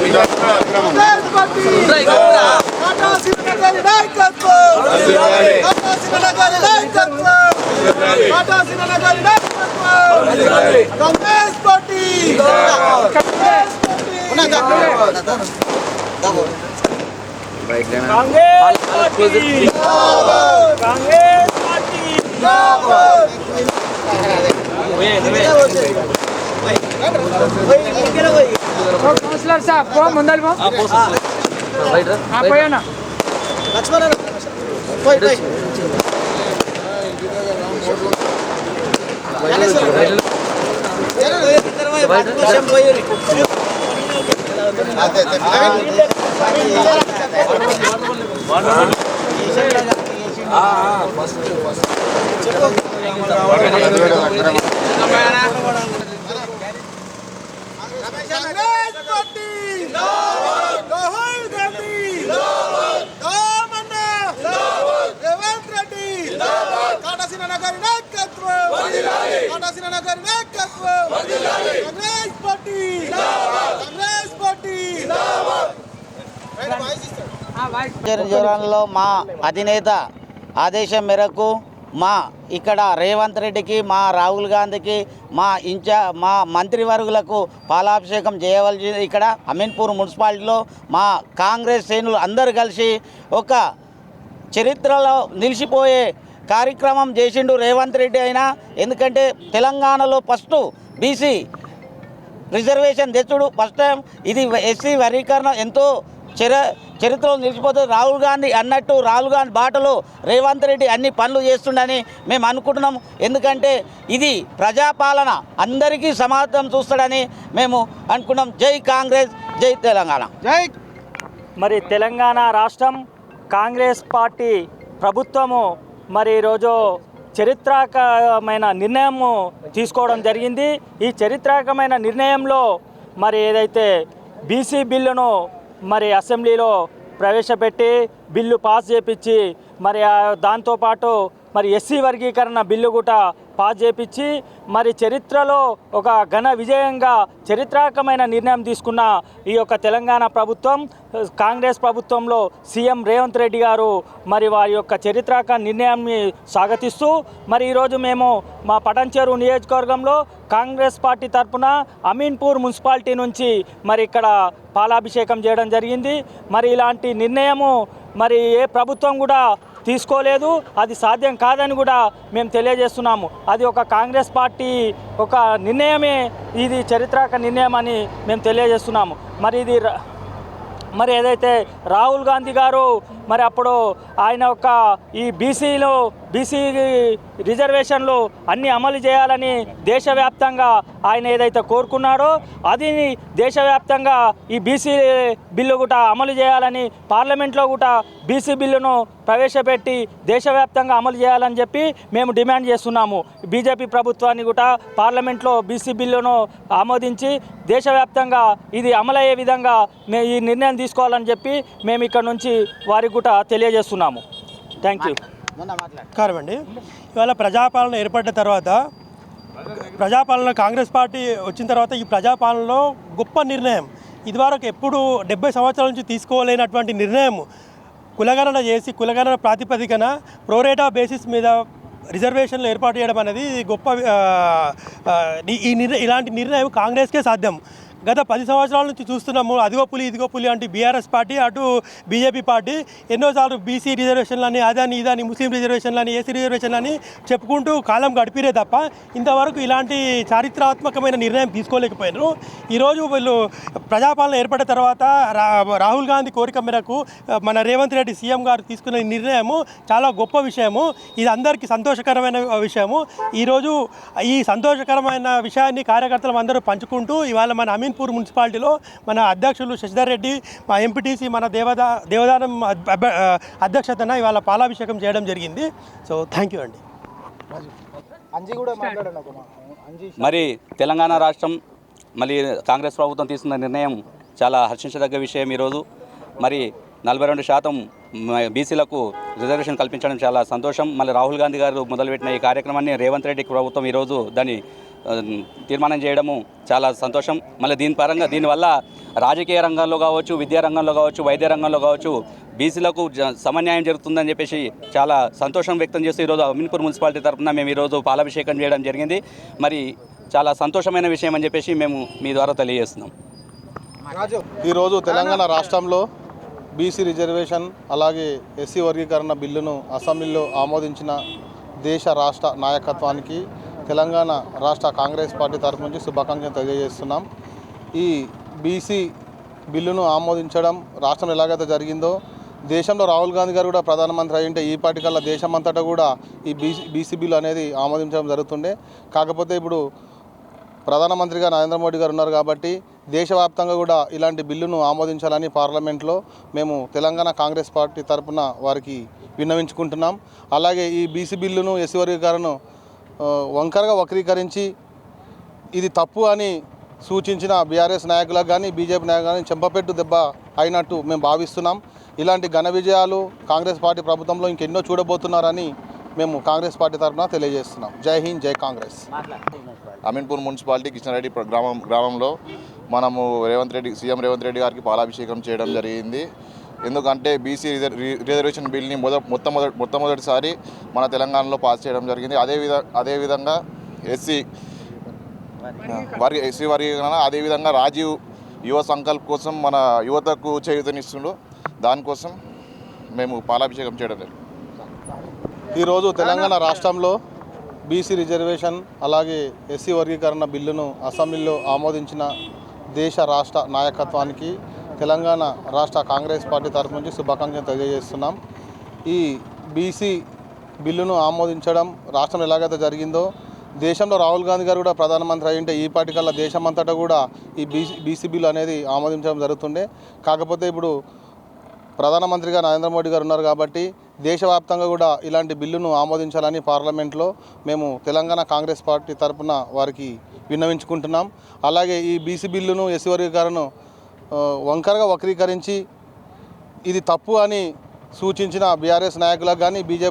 Congress party Tata సింహనగరి నాయకత్వం టాటా సింహనగరి నాయకత్వం టాటా సింహనగరి నాయకత్వం Congress party Congress party councillor sir పో ముందర పో. ఆ, పోయానా? Congress party! రాహుల్ గాంధీ! రామన్న! రేవంత్ రెడ్డి! కాటసిన నగర్ నాయకత్వం! కాటసిన నగర్ నాయకత్వం! Congress party! Congress party! జోరాన్లో మా అధినేత ఆదేశం మేరకు మా ఇక్కడ రేవంత్ రెడ్డికి మా రాహుల్ గాంధీకి మా ఇంచ మా మంత్రివర్గులకు పాలాభిషేకం చేయవలసి ఇక్కడ అమీన్పూర్ మున్సిపాలిటీలో మా కాంగ్రెస్ శ్రేణులు అందరూ కలిసి ఒక చరిత్రలో నిలిచిపోయే కార్యక్రమం చేసిండు రేవంత్ రెడ్డి అయినా. ఎందుకంటే తెలంగాణలో ఫస్ట్ బీసీ రిజర్వేషన్ తెచ్చుడు ఫస్ట్ టైం. ఇది ఎస్సీ వర్గీకరణ ఎంతో చర చరిత్రలో నిలిచిపోతుంది రాహుల్ గాంధీ అన్నట్టు రాహుల్ గాంధీ బాటలో రేవంత్ రెడ్డి అన్ని పనులు చేస్తుండని మేము అనుకుంటున్నాం. ఎందుకంటే ఇది ప్రజాపాలన అందరికీ సమాధానం చూస్తాడని మేము అనుకున్నాం. జై కాంగ్రెస్ జై తెలంగాణ. జై. మరి తెలంగాణ రాష్ట్రం కాంగ్రెస్ పార్టీ ప్రభుత్వము మరి ఈరోజు చరిత్రాత్మకమైన నిర్ణయము తీసుకోవడం జరిగింది. ఈ చరిత్రాత్మకమైన నిర్ణయంలో మరి ఏదైతే బీసీ బిల్లును మరి అసెంబ్లీలో ప్రవేశపెట్టి బిల్లు పాస్ చేపించి మరి ఆ దాంతోపాటు మరి ఎస్సీ వర్గీకరణ బిల్లు కూడా పాస్ చేపించి మరి చరిత్రలో ఒక ఘన విజయంగా చరిత్రాత్మకమైన నిర్ణయం తీసుకున్న ఈ యొక్క తెలంగాణ ప్రభుత్వం కాంగ్రెస్ ప్రభుత్వంలో సీఎం రేవంత్ రెడ్డి గారు మరి వారి యొక్క చరిత్రాక నిర్ణయాన్ని స్వాగతిస్తూ మరి ఈరోజు మేము మా పటంచేరు నియోజకవర్గంలో కాంగ్రెస్ పార్టీ తరఫున అమీన్పూర్ మున్సిపాలిటీ నుంచి మరి ఇక్కడ పాలాభిషేకం చేయడం జరిగింది. మరి ఇలాంటి నిర్ణయము మరి ఏ ప్రభుత్వం కూడా తీసుకోలేదు అది సాధ్యం కాదని కూడా మేము తెలియజేస్తున్నాము. అది ఒక కాంగ్రెస్ పార్టీ ఒక నిర్ణయమే ఇది చరిత్రక నిర్ణయం అని మేము తెలియజేస్తున్నాము. మరి ఇది మరి ఏదైతే రాహుల్ గాంధీ గారు మరి అప్పుడు ఆయన యొక్క ఈ బీసీలో బీసీ రిజర్వేషన్లు అన్ని అమలు చేయాలని దేశవ్యాప్తంగా ఆయన ఏదైతే కోరుకున్నాడో అది దేశవ్యాప్తంగా ఈ బీసీ బిల్లు కూడా అమలు చేయాలని పార్లమెంట్లో కూడా బీసీ బిల్లును ప్రవేశపెట్టి దేశవ్యాప్తంగా అమలు చేయాలని చెప్పి మేము డిమాండ్ చేస్తున్నాము. బీజేపీ ప్రభుత్వాన్ని కూడా పార్లమెంట్లో బీసీ బిల్లును ఆమోదించి దేశవ్యాప్తంగా ఇది అమలయ్యే విధంగా ఈ నిర్ణయం తీసుకోవాలని చెప్పి మేము ఇక్కడ నుంచి వారికి కూడా తెలియజేస్తున్నాము. థ్యాంక్ యూ అండి ఇవాళ ప్రజాపాలన ఏర్పడిన తర్వాత ప్రజాపాలన కాంగ్రెస్ పార్టీ వచ్చిన తర్వాత ఈ ప్రజాపాలనలో గొప్ప నిర్ణయం. ఇదివరకు ఎప్పుడు డెబ్బై సంవత్సరాల నుంచి తీసుకోలేనటువంటి నిర్ణయం కులగణన చేసి కులగణన ప్రాతిపదికన ప్రోరేటా బేసిస్ మీద రిజర్వేషన్లు ఏర్పాటు చేయడం అనేది గొప్ప ఈ- ఈ నిర్ణయం ఇలాంటి నిర్ణయం కాంగ్రెస్కే సాధ్యం. గత పది సంవత్సరాల నుంచి చూస్తున్నాము అదిగో పులి ఇదిగో పులి అంటే బీఆర్ఎస్ పార్టీ అటు బీజేపీ పార్టీ ఎన్నోసార్లు బీసీ రిజర్వేషన్లని అదని ఇదని ముస్లిం రిజర్వేషన్లని ఏసీ రిజర్వేషన్లని చెప్పుకుంటూ కాలం గడిపిరే తప్ప ఇంతవరకు ఇలాంటి చారిత్రాత్మకమైన నిర్ణయం తీసుకోలేకపోయినారు. ఈరోజు వీళ్ళు ప్రజాపాలన ఏర్పడిన తర్వాత రాహుల్ గాంధీ కోరిక మేరకు మన రేవంత్ రెడ్డి సీఎం గారు తీసుకున్న నిర్ణయము చాలా గొప్ప విషయము. ఇది అందరికీ సంతోషకరమైన విషయము. ఈరోజు ఈ సంతోషకరమైన విషయాన్ని కార్యకర్తలు అందరూ పంచుకుంటూ ఇవాళ మన అమీన్పూర్ మున్సిపాలిటీలో మన అధ్యక్షులు శశిధర్ రెడ్డి మా ఎంపీటీసీ మన దేవదా దేవదానం అధ్యక్షతన ఇవాళ పాలాభిషేకం చేయడం జరిగింది. సో థ్యాంక్ యూ అండి మరి తెలంగాణ రాష్ట్రం మళ్ళీ కాంగ్రెస్ ప్రభుత్వం తీసుకున్న నిర్ణయం చాలా హర్షించదగ్గ విషయం ఈరోజు. మరి నలభై రెండు శాతం బీసీలకు రిజర్వేషన్ కల్పించడం చాలా సంతోషం. మళ్ళీ రాహుల్ గాంధీ గారు మొదలుపెట్టిన ఈ కార్యక్రమాన్ని రేవంత్ రెడ్డి ప్రభుత్వం ఈరోజు దాన్ని తీర్మానం చేయడము చాలా సంతోషం. మళ్ళీ దీని పరంగా దీనివల్ల రాజకీయ రంగంలో కావచ్చు విద్యా రంగంలో కావచ్చు వైద్య రంగంలో కావచ్చు బీసీలకు జ- సమన్యాయం జరుగుతుందని చెప్పేసి చాలా సంతోషం వ్యక్తం చేస్తూ ఈరోజు అమీన్పూర్ మున్సిపాలిటీ తరఫున మేము ఈరోజు పాలాభిషేకం చేయడం జరిగింది. మరి చాలా సంతోషమైన విషయం అని చెప్పేసి మేము మీ ద్వారా తెలియజేస్తున్నాం. ఈరోజు తెలంగాణ రాష్ట్రంలో బీసీ రిజర్వేషన్ అలాగే ఎస్సీ వర్గీకరణ బిల్లును అసెంబ్లీలో ఆమోదించిన దేశ రాష్ట్ర నాయకత్వానికి తెలంగాణ రాష్ట్ర కాంగ్రెస్ పార్టీ తరఫు నుంచి శుభాకాంక్షలు తెలియజేస్తున్నాం. ఈ బీసీ బిల్లును ఆమోదించడం రాష్ట్రంలో ఎలాగైతే జరిగిందో దేశంలో రాహుల్ గాంధీ గారు కూడా ప్రధానమంత్రి అయ్యింటే ఈ పార్టీకల్లా దేశమంతటా కూడా ఈ బీసీ బీసీ బిల్లు అనేది ఆమోదించడం జరుగుతుండే. కాకపోతే ఇప్పుడు ప్రధానమంత్రిగా నరేంద్ర మోడీ గారు ఉన్నారు కాబట్టి దేశవ్యాప్తంగా కూడా ఇలాంటి బిల్లును ఆమోదించాలని పార్లమెంట్లో మేము తెలంగాణ కాంగ్రెస్ పార్టీ తరఫున వారికి విన్నవించుకుంటున్నాం. అలాగే ఈ బీసీ బిల్లును ఎస్సీ వర్గీకరణను వంకరగా వక్రీకరించి ఇది తప్పు అని సూచించిన బీఆర్ఎస్ నాయకులకు కానీ బీజేపీ నాయకులు కానీ చెంపపెట్టు దెబ్బ అయినట్టు మేము భావిస్తున్నాం. ఇలాంటి ఘన విజయాలు కాంగ్రెస్ పార్టీ ప్రభుత్వంలో ఇంకెన్నో చూడబోతున్నారని మేము కాంగ్రెస్ పార్టీ తరఫున తెలియజేస్తున్నాం. జై హింద్ జై కాంగ్రెస్. అమీన్పూర్ మున్సిపాలిటీ కిషన్రెడ్డి గ్రామం గ్రామంలో మనము రేవంత్ రెడ్డి సీఎం రేవంత్ రెడ్డి గారికి పాలాభిషేకం చేయడం జరిగింది. ఎందుకంటే బీసీ రిజర్- రి- రిజర్వేషన్ బిల్ని మొద మొట్టమొదటి మొట్టమొదటిసారి మన తెలంగాణలో పాస్ చేయడం జరిగింది. అదే అదేవిధంగా ఎస్సీ వర్గ ఎస్సీ వర్గీకరణ అదేవిధంగా రాజీవ్ యువ సంకల్ప్ కోసం మన యువతకు చేయూతనిస్తుండు దానికోసం మేము పాలాభిషేకం చేయడం జరిగింది. ఈరోజు తెలంగాణ రాష్ట్రంలో బీసీ రిజర్వేషన్ అలాగే ఎస్సీ వర్గీకరణ బిల్లును అసెంబ్లీలో ఆమోదించిన దేశ రాష్ట్ర నాయకత్వానికి తెలంగాణ రాష్ట్ర కాంగ్రెస్ పార్టీ తరఫు నుంచి శుభాకాంక్షలు తెలియజేస్తున్నాం. ఈ బీసీ బిల్లును ఆమోదించడం రాష్ట్రంలో ఎలాగైతే జరిగిందో దేశంలో రాహుల్ గాంధీ గారు కూడా ప్రధానమంత్రి అయ్యింటే ఈ పార్టీ కల్లా దేశమంతటా కూడా ఈ బీసీ బీసీ బిల్లు అనేది ఆమోదించడం జరుగుతుండే. కాకపోతే ఇప్పుడు ప్రధానమంత్రిగా నరేంద్ర మోడీ గారు ఉన్నారు కాబట్టి దేశవ్యాప్తంగా కూడా ఇలాంటి బిల్లును ఆమోదించాలని పార్లమెంట్లో మేము తెలంగాణ కాంగ్రెస్ పార్టీ తరఫున వారికి విన్నవించుకుంటున్నాం. అలాగే ఈ బీసీ బిల్లును ఎస్సీ వర్గీకరణను వంకరగా వక్రీకరించి ఇది తప్పు అని సూచించిన బీఆర్ఎస్ నాయకులకు కానీ బీజేపీ